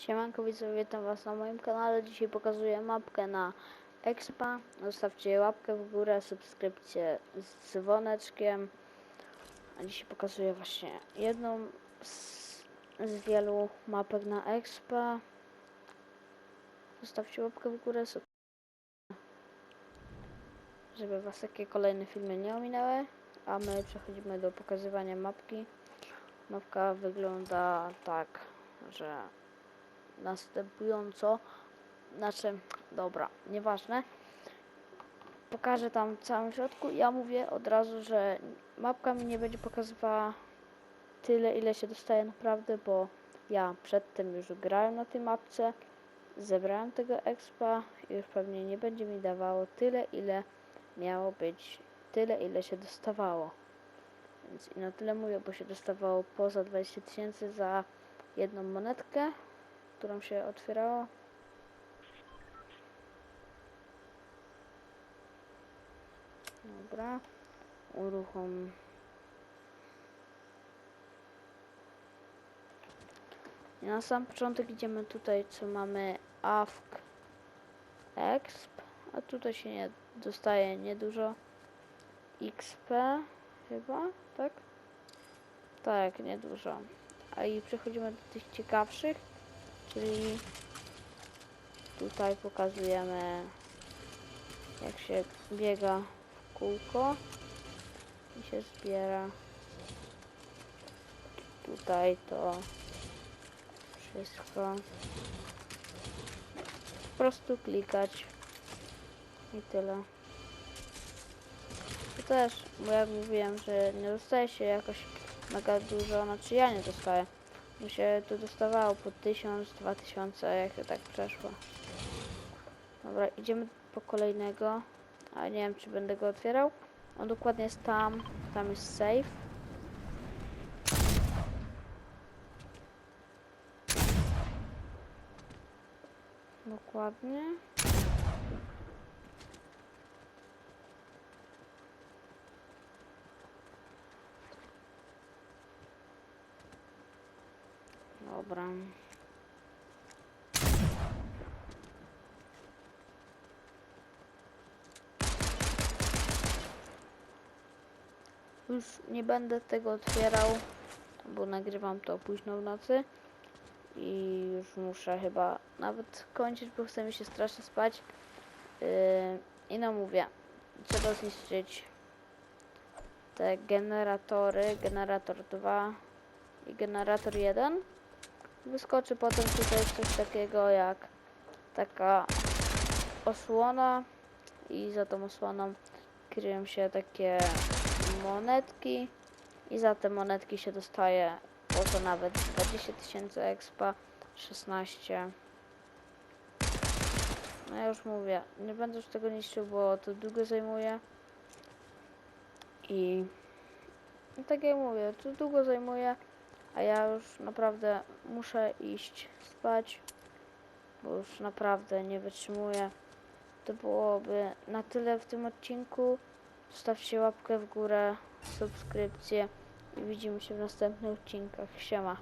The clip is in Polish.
Siemanko widzowie, witam was na moim kanale. Dzisiaj pokazuję mapkę na Expa. Zostawcie łapkę w górę, subskrypcję z dzwoneczkiem. A dzisiaj pokazuję właśnie jedną z, z wielu mapek na Expa. Zostawcie łapkę w górę, żeby was takie kolejne filmy nie ominęły. A my przechodzimy do pokazywania mapki. Mapka wygląda tak, że następująco. Znaczy, dobra, nieważne. Pokażę tam w całym środku. Ja mówię od razu, że mapka mi nie będzie pokazywała tyle, ile się dostaje naprawdę, bo ja przedtem już grałem na tej mapce, zebrałem tego expa i już pewnie nie będzie mi dawało tyle, ile miało być, tyle, ile się dostawało. Więc i na tyle mówię, bo się dostawało poza 20 tysięcy za jedną monetkę, którą się otwierało. Dobra, uruchom. I na sam początek idziemy tutaj, co mamy AFK Exp, a tutaj się nie dostaje niedużo XP chyba, tak? Tak, niedużo. A i przechodzimy do tych ciekawszych, czyli tutaj pokazujemy jak się biega w kółko i się zbiera. Tutaj to wszystko. Po prostu klikać i tyle. To też, bo jak mówiłem, że nie dostaje się jakoś mega dużo, znaczy ja nie dostaję. Mi się to dostawało po 1000, 2000, jak to tak przeszło. Dobra, idziemy po kolejnego. A nie wiem, czy będę go otwierał. On dokładnie jest tam. Tam jest safe. Dokładnie. Dobra. Już nie będę tego otwierał, bo nagrywam to późno w nocy i już muszę chyba nawet kończyć, bo chce mi się strasznie spać. Yy, I no mówię, trzeba zniszczyć te generatory, generator 2 i generator 1. Wyskoczy potem tutaj coś takiego jak taka osłona i za tą osłoną kryją się takie monetki i za te monetki się dostaje oto nawet 20 tysięcy expa 16 no ja już mówię nie będę już tego niszczył bo to długo zajmuje. I no tak jak mówię to długo zajmuje a ja już naprawdę muszę iść spać bo już naprawdę nie wytrzymuję to byłoby na tyle w tym odcinku Zostawcie łapkę w górę, subskrypcję i widzimy się w następnych odcinkach. Siema.